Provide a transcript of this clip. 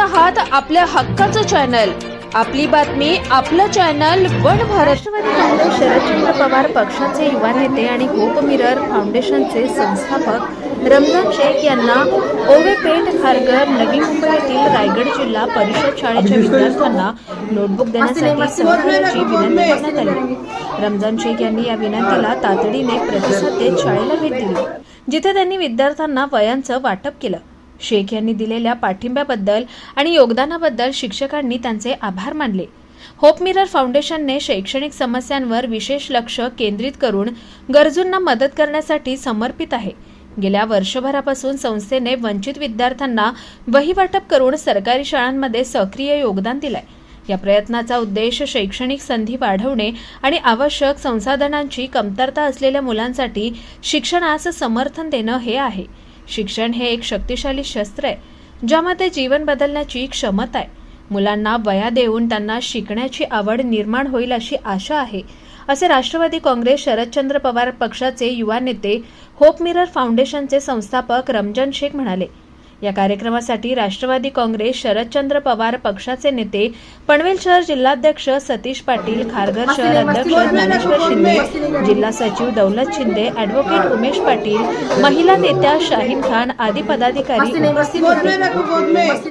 आहात आपल्या हक्काचं चॅनल. आपली बातमी आपलं चॅनल वन भारत. राष्ट्रवादी काँग्रेस शरदचंद्र पवार पक्षाचे युवा नेते आणि होप मिरर फाउंडेशनचे संस्थापक रमजान शेख यांना ओवेपेठ खारघर नवी मुंबई येथील रायगड जिल्हा परिषद शाळेच्या विद्यार्थ्यांना नोटबुक देण्यासाठी सहकार्याची विनंती करण्यात आली. रमजान शेख यांनी या विनंतीला तातडीने प्रतिसाद देत शाळेला भेट दिली. जिथे त्यांनी विद्यार्थ्यांना वयांचं वाटप केलं. शेख यांनी दिलेल्या पाठिंब्याबद्दल आणि योगदानाबद्दल शिक्षकांनी त्यांचे आभार मानले. होप मिरर फाउंडेशनने शैक्षणिक समस्यांवर विशेष लक्ष केंद्रित करून गरजूंना मदत करण्यासाठी समर्पित आहे. गेल्या वर्षभरापासून संस्थेने वंचित विद्यार्थ्यांना वहीवाटप करून सरकारी शाळांमध्ये सक्रिय योगदान दिलंय. या प्रयत्नाचा उद्देश शैक्षणिक संधी वाढवणे आणि आवश्यक संसाधनांची कमतरता असलेल्या मुलांसाठी शिक्षणास समर्थन देणं हे आहे. शिक्षण हे एक शक्तिशाली शस्त्र आहे ज्यामध्ये जीवन बदलण्याची क्षमता आहे. मुलांना वया देऊन त्यांना शिकण्याची आवड निर्माण होईल अशी आशा आहे असे राष्ट्रवादी काँग्रेस शरदचंद्र पवार पक्षाचे युवा नेते होप मिरर फाउंडेशनचे संस्थापक रमजान शेख म्हणाले. या कार्यक्रमासाठी राष्ट्रवादी काँग्रेस शरदचंद्र पवार पक्षाचे नेते पनवेल शहर जिल्हाध्यक्ष सतीश पाटील खारघर शहर अध्यक्ष ज्ञानेश्वर शिंदे जिल्हा सचिव दौलत शिंदे ॲडव्होकेट उमेश पाटील महिला नेत्या शाहीन खान आदी पदाधिकारी उपस्थित होते.